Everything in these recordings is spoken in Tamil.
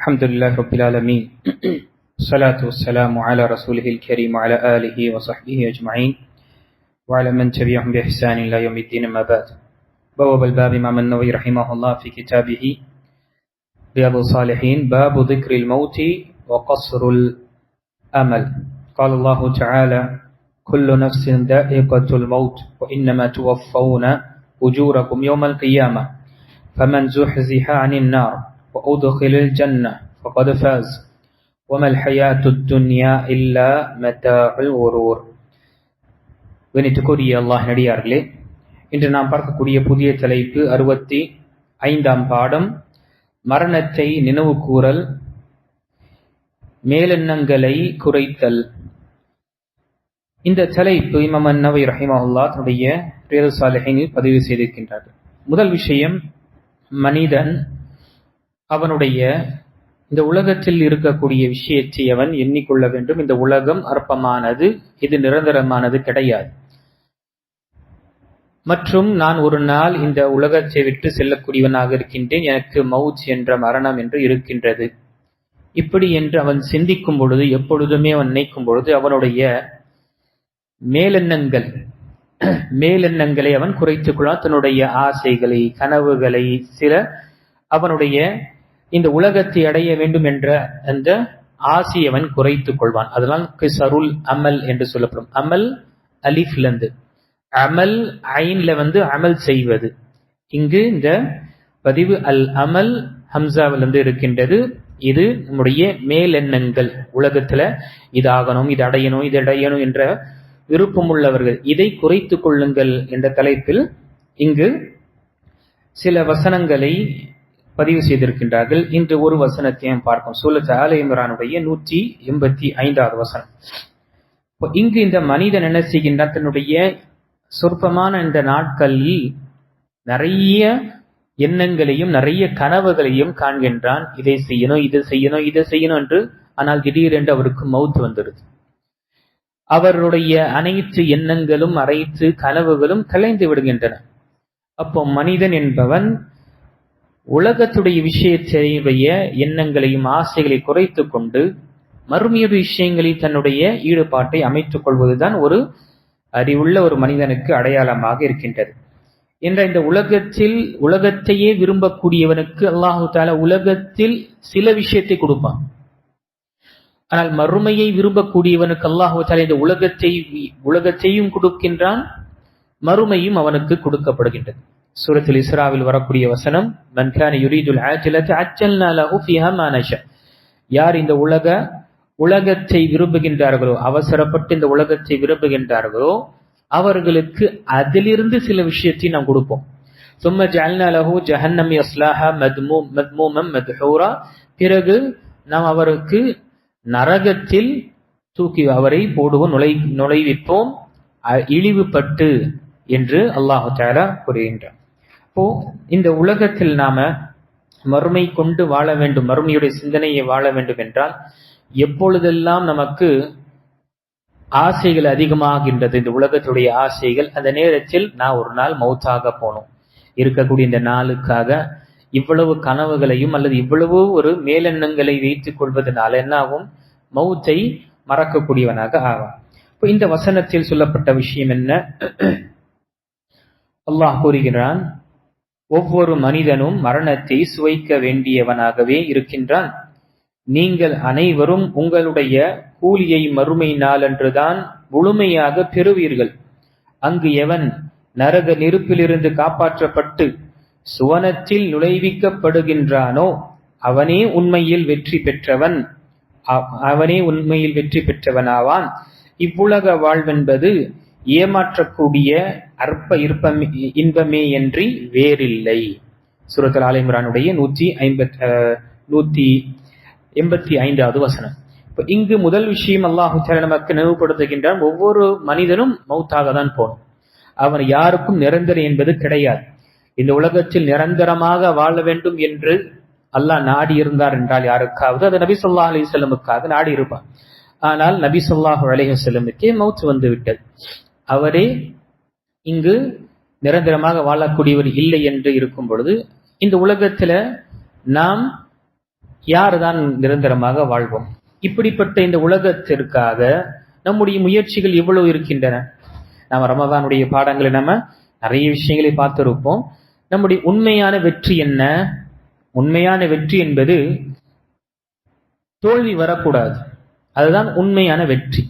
الحمد لله رب العالمين. الصلاة والسلام على رسوله الكريم وعلى آله وصحبه أجمعين. وعلى من تبعهم بإحسان إلى يوم الدين ما بعد. بواب الباب إمام النووي رحمه الله في كتابه رياض الصالحين. باب ذكر الموت وقصر الأمل. قال الله تعالى كل نفس ذائقة الموت وإنما توفون أجوركم يوم القيامة فمن زحزح عن النار وأدخل الجنة فقد فاز وما الحياة الدنيا إلا متاع الغرور கணித்துக்குரிய அல்லாஹ் நடிகார்களே இன்று நாம் பார்க்கக்கூடிய புதிய தலைப்பு அறுபத்தி ஐந்தாம் பாடம் மரணத்தை நினைவு கூறல் மேலெண்ணங்களை குறைத்தல் இந்த தலைப்பு இமாம் நவை ரஹிமஹுல்லா தன்னுடைய ரியல் சாலிஹினில் பதிவு செய்திருக்கின்றார்கள் முதல் விஷயம் மனிதன் அவனுடைய இந்த உலகத்தில் இருக்கக்கூடிய விஷயத்தை அவன் எண்ணிக்கொள்ள வேண்டும். இந்த உலகம் அற்பமானது இது நிரந்தரமானது கிடையாது. மற்றும் நான் ஒரு நாள் இந்த உலகத்தை விட்டு செல்லக்கூடியவனாக இருக்கின்றேன். எனக்கு மவுச் என்ற மரணம் என்று இருக்கின்றது. இப்படி என்று அவன் சிந்திக்கும் பொழுது எப்பொழுதுமே அவன் நினைக்கும் பொழுது அவனுடைய மேலெண்ணங்கள் மேலெண்ணங்களை அவன் குறைத்துக் கொள்ளான் தன்னுடைய ஆசைகளை கனவுகளை சில அவனுடைய இந்த உலகத்தை அடைய வேண்டும் என்ற அந்த ஆசியவன் குறைத்து குறைத்துக் கொள்வான். அதனால் கிசருல் அமல் என்று சொல்லப்படும். அமல் அலிஃப்லந்து. அமல் ஐன்ல வந்து அமல் செய்வது. இங்கு இந்த பதிவு அல் அமல் ஹம்சாவிலிருந்து இருக்கின்றது. இது நம்முடைய மேலெண்ணங்கள். உலகத்துல இது ஆகணும் இது அடையணும் இது அடையணும் என்ற விருப்பம் உள்ளவர்கள் இதை குறைத்து கொள்ளுங்கள் என்ற தலைப்பில் இங்கு சில வசனங்களை பதிவு செய்திருக்கின்றார்கள். இன்று ஒரு வசனத்தையும் பார்க்கும் சூலத் ஆல இம்ரானுடைய நூற்றி எண்பத்தி ஐந்தாவது வசனம். இங்கு இந்த மனிதன் என்ன செய்கின்றான்? தன்னுடைய சொற்பமான இந்த நாட்களில் நிறைய எண்ணங்களையும் நிறைய கனவுகளையும் காண்கின்றான். இதை செய்யணும் இதை செய்யணும் இதை செய்யணும் என்று ஆனால் திடீரென்று அவருக்கு மவுத் வந்துடுது. அவருடைய அனைத்து எண்ணங்களும் அனைத்து கனவுகளும் கலைந்து விடுகின்றன. அப்போ மனிதன் என்பவன் உலகத்துடைய விஷயத்தினுடைய எண்ணங்களையும் ஆசைகளை குறைத்து கொண்டு மறுமையுடைய விஷயங்களில் தன்னுடைய ஈடுபாட்டை அமைத்துக் கொள்வதுதான் ஒரு அறிவுள்ள ஒரு மனிதனுக்கு அடையாளமாக இருக்கின்றது. என்ற இந்த உலகத்தில் உலகத்தையே விரும்பக்கூடியவனுக்கு அல்லாஹு தால உலகத்தில் சில விஷயத்தை கொடுப்பான். ஆனால் மறுமையை விரும்பக்கூடியவனுக்கு அல்லாஹு தால இந்த உலகத்தை உலகத்தையும் கொடுக்கின்றான் மறுமையும் அவனுக்கு கொடுக்கப்படுகின்றது. சூரத்தில் இஸ்ராவில் வரக்கூடிய வசனம் மன்கான யுரீதுல் ஆஜிலத்து அச்சல்னா லஹு ஃபிஹா மா யார் இந்த உலக உலகத்தை விரும்புகின்றார்களோ அவசரப்பட்டு இந்த உலகத்தை விரும்புகின்றார்களோ அவர்களுக்கு அதிலிருந்து சில விஷயத்தை நாம் கொடுப்போம். சும்ம ஜல்னா லஹு ஜஹன்னம் யஸ்லாஹா மத்மூ மத்மூமம் மத்ஹூரா. பிறகு நாம் அவருக்கு நரகத்தில் தூக்கி அவரை போடுவோம் நுழை நுழைவிப்போம் இழிவுபட்டு என்று அல்லாஹு தாரா கூறுகின்றார் இப்போ இந்த உலகத்தில் நாம மறுமை கொண்டு வாழ வேண்டும் மறுமையுடைய சிந்தனையை வாழ வேண்டும் என்றால் எப்பொழுதெல்லாம் நமக்கு ஆசைகள் அதிகமாகின்றது இந்த உலகத்துடைய ஆசைகள் அந்த நேரத்தில் நான் ஒரு நாள் மௌத்தாக போனோம் இருக்கக்கூடிய இந்த நாளுக்காக இவ்வளவு கனவுகளையும் அல்லது இவ்வளவு ஒரு மேலெண்ணங்களை வைத்துக் கொள்வதனால என்னாகும்? மௌத்தை மறக்கக்கூடியவனாக ஆவான். இப்போ இந்த வசனத்தில் சொல்லப்பட்ட விஷயம் என்ன? அல்லாஹ் கூறுகிறான் ஒவ்வொரு மனிதனும் மரணத்தை சுவைக்க வேண்டியவனாகவே இருக்கின்றான். நீங்கள் அனைவரும் உங்களுடைய கூலியை மறுமை நாளன்றுதான் முழுமையாக பெறுவீர்கள். அங்கு எவன் நரக நெருப்பிலிருந்து காப்பாற்றப்பட்டு சுவனத்தில் நுழைவிக்கப்படுகின்றானோ அவனே உண்மையில் வெற்றி பெற்றவன். அவனே உண்மையில் வெற்றி பெற்றவனாவான். இவ்வுலக வாழ்வென்பது ஏமாற்றக்கூடிய அற்ப இருப்பமே இன்பமே என்று வேறில்லை. சுரத்தல் ஆலிம்ரானுடைய நூற்றி ஐம்பத் நூத்தி எண்பத்தி ஐந்தாவது வசனம். இப்ப இங்கு முதல் விஷயம் அல்லாஹு நமக்கு நினைவுபடுத்துகின்றான் ஒவ்வொரு மனிதனும் மௌத்தாக தான் போகணும். அவன் யாருக்கும் நிரந்தரம் என்பது கிடையாது. இந்த உலகத்தில் நிரந்தரமாக வாழ வேண்டும் என்று அல்லாஹ் நாடி இருந்தார் என்றால் யாருக்காவது அது நபி சொல்லா அலி செல்லமுக்காக நாடி இருப்பான். ஆனால் நபி சொல்லாஹு அலேஹ் செல்லமுக்கே மவுத் வந்து விட்டது. அவரே இங்கு நிரந்தரமாக வாழக்கூடியவர் இல்லை என்று இருக்கும் பொழுது இந்த உலகத்தில் நாம் யார் தான் நிரந்தரமாக வாழ்வோம்? இப்படிப்பட்ட இந்த உலகத்திற்காக நம்முடைய முயற்சிகள் எவ்வளவு இருக்கின்றன? நாம் ரமதானுடைய பாடங்களை நம்ம நிறைய விஷயங்களை பார்த்திருப்போம். நம்முடைய உண்மையான வெற்றி என்ன? உண்மையான வெற்றி என்பது தோல்வி வரக்கூடாது. அதுதான் உண்மையான வெற்றி.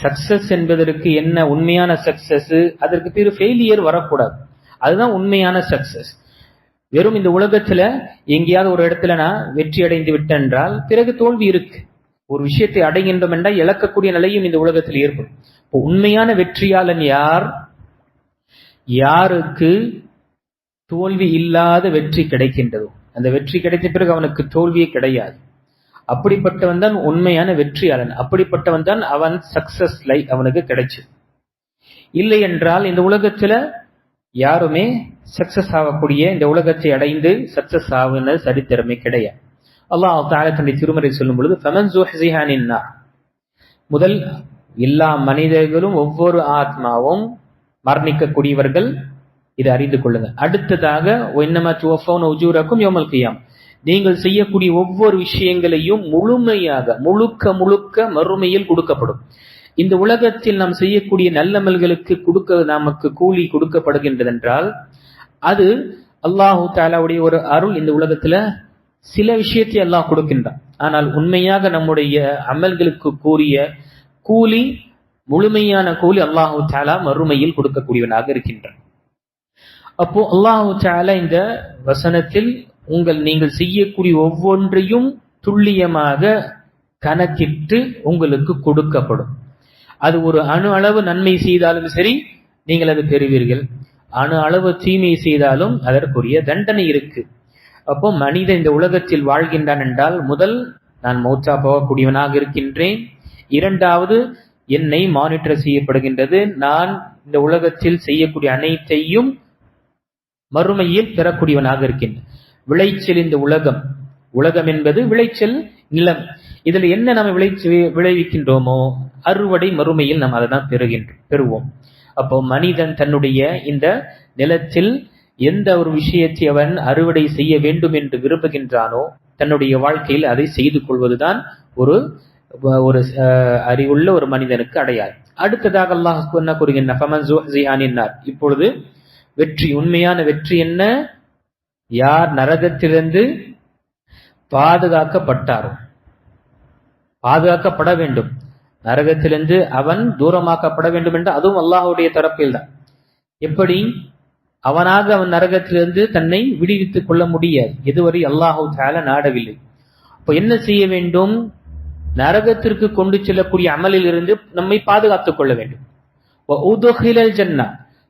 சக்சஸ் என்பதற்கு என்ன உண்மையான சக்சஸ் அதற்கு பேர் ஃபெயிலியர் வரக்கூடாது. அதுதான் உண்மையான சக்சஸ் வெறும் இந்த உலகத்துல எங்கேயாவது ஒரு இடத்துல நான் வெற்றி அடைந்து விட்டேன் என்றால் பிறகு தோல்வி இருக்கு. ஒரு விஷயத்தை அடைகின்றோம் என்றால் இழக்கக்கூடிய நிலையும் இந்த உலகத்தில் ஏற்படும். இப்போ உண்மையான வெற்றியாளன் யார்? யாருக்கு தோல்வி இல்லாத வெற்றி கிடைக்கின்றதோ? அந்த வெற்றி கிடைத்த பிறகு அவனுக்கு தோல்வியே கிடையாது. அப்படிப்பட்டவன் தான் உண்மையான வெற்றியாளன். அப்படிப்பட்டவன் தான் அவன் சக்சஸ் லை அவனுக்கு கிடைச்சு இல்லை என்றால் இந்த உலகத்துல யாருமே சக்சஸ் ஆகக்கூடிய இந்த உலகத்தை அடைந்து சக்சஸ் ஆகுன சரித்திரமே கிடையாது. அல்லாஹ் தால தன்னுடைய திருமறை சொல்லும் பொழுது முதல் எல்லா மனிதர்களும் ஒவ்வொரு ஆத்மாவும் மரணிக்கக்கூடியவர்கள். இதை அறிந்து கொள்ளுங்க அடுத்ததாக ஒன்னமா துவஃபோன் உஜூரக்கும் யோமல் கியாம். நீங்கள் செய்யக்கூடிய ஒவ்வொரு விஷயங்களையும் முழுமையாக முழுக்க முழுக்க மறுமையில் கொடுக்கப்படும். இந்த உலகத்தில் நாம் செய்யக்கூடிய நல்லமல்களுக்கு கொடுக்க நமக்கு கூலி கொடுக்கப்படுகின்றதென்றால் அது அல்லாஹு தாலாவுடைய ஒரு அருள் இந்த உலகத்துல சில விஷயத்தை எல்லாம் கொடுக்கின்றான். ஆனால் உண்மையாக நம்முடைய அமல்களுக்கு கூறிய கூலி முழுமையான கூலி அல்லாஹு தாலா மறுமையில் கொடுக்கக்கூடியவனாக இருக்கின்றான். அப்போ அல்லாஹு தாலா இந்த வசனத்தில் உங்கள் நீங்கள் செய்யக்கூடிய ஒவ்வொன்றையும் துல்லியமாக கணக்கிட்டு உங்களுக்கு கொடுக்கப்படும். அது ஒரு அணு அளவு நன்மை செய்தாலும் சரி நீங்கள் அது பெறுவீர்கள். அணு அளவு தீமை செய்தாலும் அதற்குரிய தண்டனை இருக்கு. அப்போ மனிதன் இந்த உலகத்தில் வாழ்கின்றான் என்றால் முதல் நான் மௌச்சா போகக்கூடியவனாக இருக்கின்றேன். இரண்டாவது என்னை மானிட்டர் செய்யப்படுகின்றது. நான் இந்த உலகத்தில் செய்யக்கூடிய அனைத்தையும் மறுமையில் பெறக்கூடியவனாக இருக்கின்றேன். விளைச்சல் இந்த உலகம். உலகம் என்பது விளைச்சல் நிலம். இதுல என்ன நம்ம விளைச்சு விளைவிக்கின்றோமோ அறுவடை மறுமையில் நாம் அதை தான் பெறுகின்ற பெறுவோம். அப்போ மனிதன் தன்னுடைய இந்த நிலத்தில் எந்த ஒரு விஷயத்தை அவன் அறுவடை செய்ய வேண்டும் என்று விரும்புகின்றானோ தன்னுடைய வாழ்க்கையில் அதை செய்து கொள்வதுதான் ஒரு ஒரு அறிவுள்ள ஒரு மனிதனுக்கு அடையாது அடுத்ததாக அல்லாஹ் என்ன கூறுகின்றார் இப்பொழுது வெற்றி உண்மையான வெற்றி என்ன? யார் நரகத்திலிருந்து பாதுகாக்கப்பட்டாரோ பாதுகாக்கப்பட வேண்டும். நரகத்திலிருந்து அவன் தூரமாக்கப்பட வேண்டும் என்று அதுவும் அல்லாஹுடைய தரப்பில் தான் எப்படி? அவனாக அவன் நரகத்திலிருந்து தன்னை விடுவித்துக் கொள்ள முடியாது. இதுவரை அல்லாஹு தால நாடவில்லை. அப்போ என்ன செய்ய வேண்டும்? நரகத்திற்கு கொண்டு செல்லக்கூடிய அமலில் இருந்து நம்மை பாதுகாத்துக் கொள்ள வேண்டும். ஜன்னா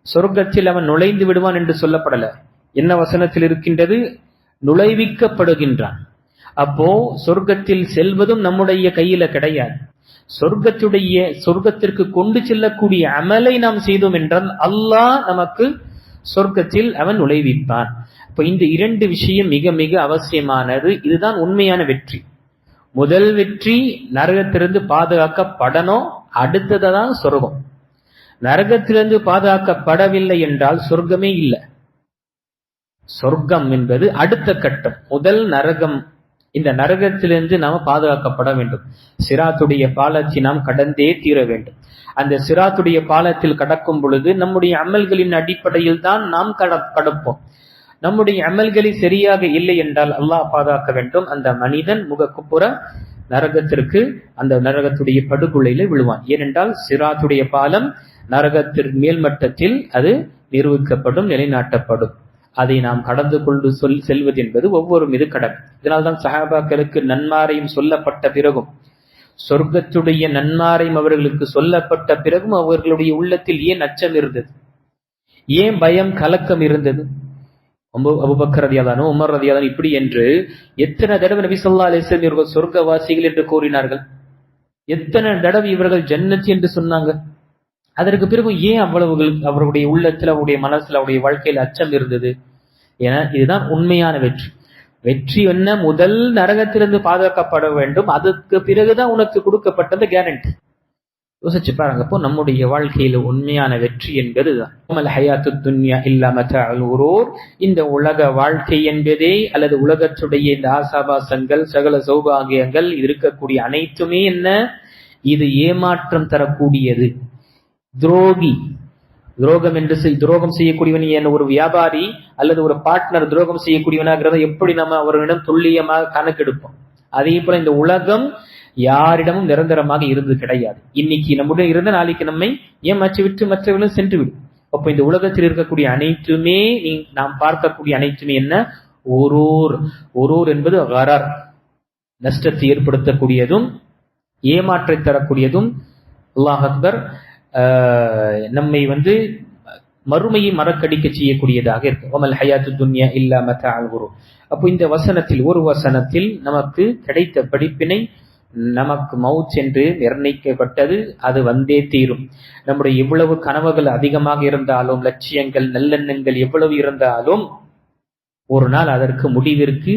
சொர்க்கத்தில் அவன் நுழைந்து விடுவான் என்று சொல்லப்படல. என்ன வசனத்தில் இருக்கின்றது நுழைவிக்கப்படுகின்றான். அப்போ சொர்க்கத்தில் செல்வதும் நம்முடைய கையில கிடையாது. சொர்க்கத்துடைய சொர்க்கத்திற்கு கொண்டு செல்லக்கூடிய அமலை நாம் செய்தோம் என்றால் அல்லாஹ் நமக்கு சொர்க்கத்தில் அவன் நுழைவிப்பான். இப்ப இந்த இரண்டு விஷயம் மிக மிக அவசியமானது. இதுதான் உண்மையான வெற்றி. முதல் வெற்றி நரகத்திலிருந்து பாதுகாக்கப்படணும். அடுத்ததான் சொர்க்கம். நரகத்திலிருந்து பாதுகாக்கப்படவில்லை என்றால் சொர்க்கமே இல்லை. சொர்க்கம் என்பது அடுத்த கட்டம். முதல் நரகம். இந்த நரகத்திலிருந்து நாம் பாதுகாக்கப்பட வேண்டும். சிராத்துடைய பாலத்தை நாம் கடந்தே தீர வேண்டும். அந்த சிராத்துடைய பாலத்தில் கடக்கும் பொழுது நம்முடைய அமல்களின் அடிப்படையில் தான் நாம் கட கடப்போம். நம்முடைய அமல்களை சரியாக இல்லை என்றால் அல்லாஹ் பாதுகாக்க வேண்டும். அந்த மனிதன் முகக்குப்புற நரகத்திற்கு அந்த நரகத்துடைய படுகொலையில விழுவான். ஏனென்றால் சிராத்துடைய பாலம் நரகத்தின் மேல்மட்டத்தில் அது நிரூபிக்கப்படும் நிலைநாட்டப்படும். அதை நாம் கடந்து கொண்டு சொல் செல்வது என்பது ஒவ்வொரு மீது கடன் இதனால்தான் சஹாபாக்களுக்கு நன்மாரையும் சொல்லப்பட்ட பிறகும் சொர்க்கத்துடைய நன்மாரையும் அவர்களுக்கு சொல்லப்பட்ட பிறகும் அவர்களுடைய உள்ளத்தில் ஏன் அச்சம் இருந்தது? ஏன் பயம் கலக்கம் இருந்தது? அபுபக்கர் ரதியாதானோ உமர் ரதியாதானோ இப்படி என்று எத்தனை தடவை நபி சொல்லா இவர்கள் சொர்க்கவாசிகள் என்று கூறினார்கள்? எத்தனை தடவை இவர்கள் ஜன்னத் என்று சொன்னாங்க? அதற்கு பிறகு ஏன் அவ்வளவு அவருடைய உள்ளத்தில் அவருடைய மனசில் அவருடைய வாழ்க்கையில் அச்சம் இருந்தது? என இதுதான் உண்மையான வெற்றி. வெற்றி என்ன? முதல் நரகத்திலிருந்து பாதுகாக்கப்பட வேண்டும். அதுக்கு பிறகுதான் உனக்கு கொடுக்கப்பட்டது கேரண்டி யோசிச்சு பாருங்க அப்போ நம்முடைய வாழ்க்கையில உண்மையான வெற்றி என்பது தான் இந்த உலக வாழ்க்கை என்பதே அல்லது உலகத்துடைய இந்த ஆசாபாசங்கள் சகல சௌபாகியங்கள் இருக்கக்கூடிய அனைத்துமே என்ன? இது ஏமாற்றம் தரக்கூடியது. துரோகி. துரோகம் என்று துரோகம் செய்யக்கூடியவன் என் ஒரு வியாபாரி அல்லது ஒரு பார்ட்னர் துரோகம் செய்யக்கூடியவனாகிறத எப்படி நம்ம அவர்களிடம் துல்லியமாக கணக்கெடுப்போம்? அதே போல இந்த உலகம் யாரிடமும் நிரந்தரமாக இருந்து கிடையாது. இன்னைக்கு நம்முடைய இருந்த நாளைக்கு நம்மை ஏமாற்றி விட்டு மற்றவர்களும் சென்று விடும். அப்போ இந்த உலகத்தில் இருக்கக்கூடிய அனைத்துமே நீ நாம் பார்க்கக்கூடிய அனைத்துமே என்ன? ஒரோர். ஒரோர் என்பது கரார். நஷ்டத்தை ஏற்படுத்தக்கூடியதும் ஏமாற்றை தரக்கூடியதும் அல்லாஹ் அக்பர் நம்மை வந்து மறுமையை மறக்கடிக்க செய்யக்கூடியதாக இருக்கும் ஒமல் ஹயாத்து துன்யா இல்லா மத்த குரு. அப்போ இந்த வசனத்தில் ஒரு வசனத்தில் நமக்கு கிடைத்த படிப்பினை நமக்கு மவுச் என்று நிர்ணயிக்கப்பட்டது அது வந்தே தீரும். நம்முடைய எவ்வளவு கனவுகள் அதிகமாக இருந்தாலும் லட்சியங்கள் நல்லெண்ணங்கள் எவ்வளவு இருந்தாலும் ஒரு நாள் அதற்கு முடிவிற்கு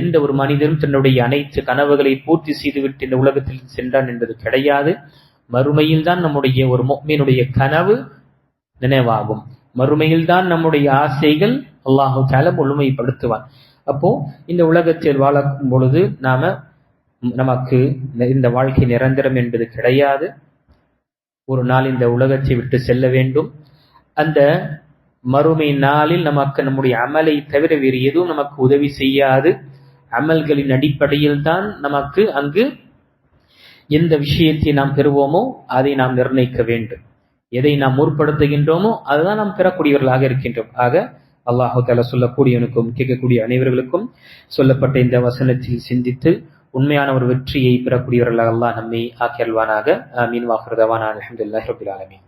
எந்த ஒரு மனிதரும் தன்னுடைய அனைத்து கனவுகளை பூர்த்தி செய்துவிட்டு இந்த உலகத்தில் சென்றான் என்பது கிடையாது. மறுமையில் தான் நம்முடைய ஒரு மீனுடைய கனவு நினைவாகும். மறுமையில் தான் நம்முடைய ஆசைகள் அல்லாஹு தால முழுமைப்படுத்துவான். அப்போ இந்த உலகத்தில் வாழும் பொழுது நாம நமக்கு இந்த வாழ்க்கை நிரந்தரம் என்பது கிடையாது. ஒரு நாள் இந்த உலகத்தை விட்டு செல்ல வேண்டும். அந்த மறுமை நாளில் நமக்கு நம்முடைய அமலை தவிர வேறு எதுவும் நமக்கு உதவி செய்யாது. அமல்களின் அடிப்படையில் தான் நமக்கு அங்கு எந்த விஷயத்தை நாம் பெறுவோமோ அதை நாம் நிர்ணயிக்க வேண்டும். எதை நாம் முற்படுத்துகின்றோமோ அதுதான் நாம் பெறக்கூடியவர்களாக இருக்கின்றோம். ஆக அல்லாஹு தால சொல்லக்கூடியவனுக்கும் கேட்கக்கூடிய அனைவர்களுக்கும் சொல்லப்பட்ட இந்த வசனத்தில் சிந்தித்து உண்மையான ஒரு வெற்றியை பெறக்கூடியவர்களாக அல்லாஹ் நம்மை ஆக்கியல்வானாக. மீன் வாக்குறதவான அலமதுல்லாஹ் ரபுல் ஆலமீன்.